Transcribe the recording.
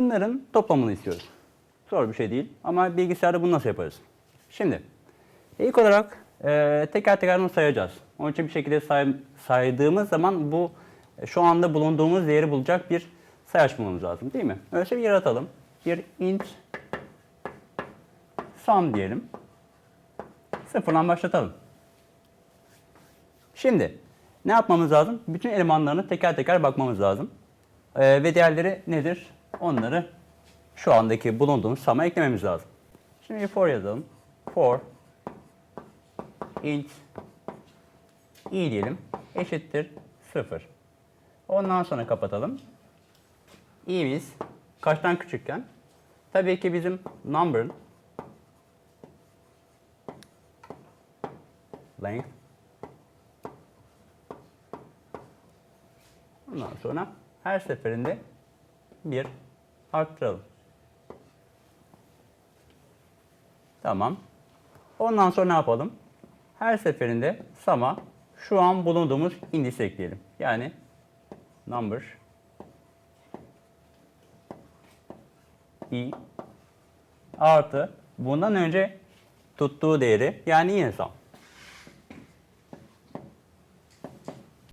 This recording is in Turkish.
Bunların toplamını istiyoruz. Zor bir şey değil ama bilgisayarda bunu nasıl yaparız? Şimdi ilk olarak e, teker teker bunu sayacağız. Onun için bir şekilde say- saydığımız zaman bu e, şu anda bulunduğumuz değeri bulacak bir sayaç bulmamız lazım değil mi? Öyleyse bir yaratalım. Bir int sum diyelim. Sıfırdan başlatalım. Şimdi ne yapmamız lazım? Bütün elemanlarını teker teker bakmamız lazım. Ee, ve diğerleri nedir? Onları şu andaki bulunduğumuz sum'a eklememiz lazım. Şimdi for yazalım. For int i diyelim eşittir 0. Ondan sonra kapatalım. i'miz kaçtan küçükken? Tabii ki bizim number'ın length Ondan sonra her seferinde bir arttıralım. Tamam. Ondan sonra ne yapalım? Her seferinde sama şu an bulunduğumuz indisi ekleyelim. Yani number i artı bundan önce tuttuğu değeri yani yine sum.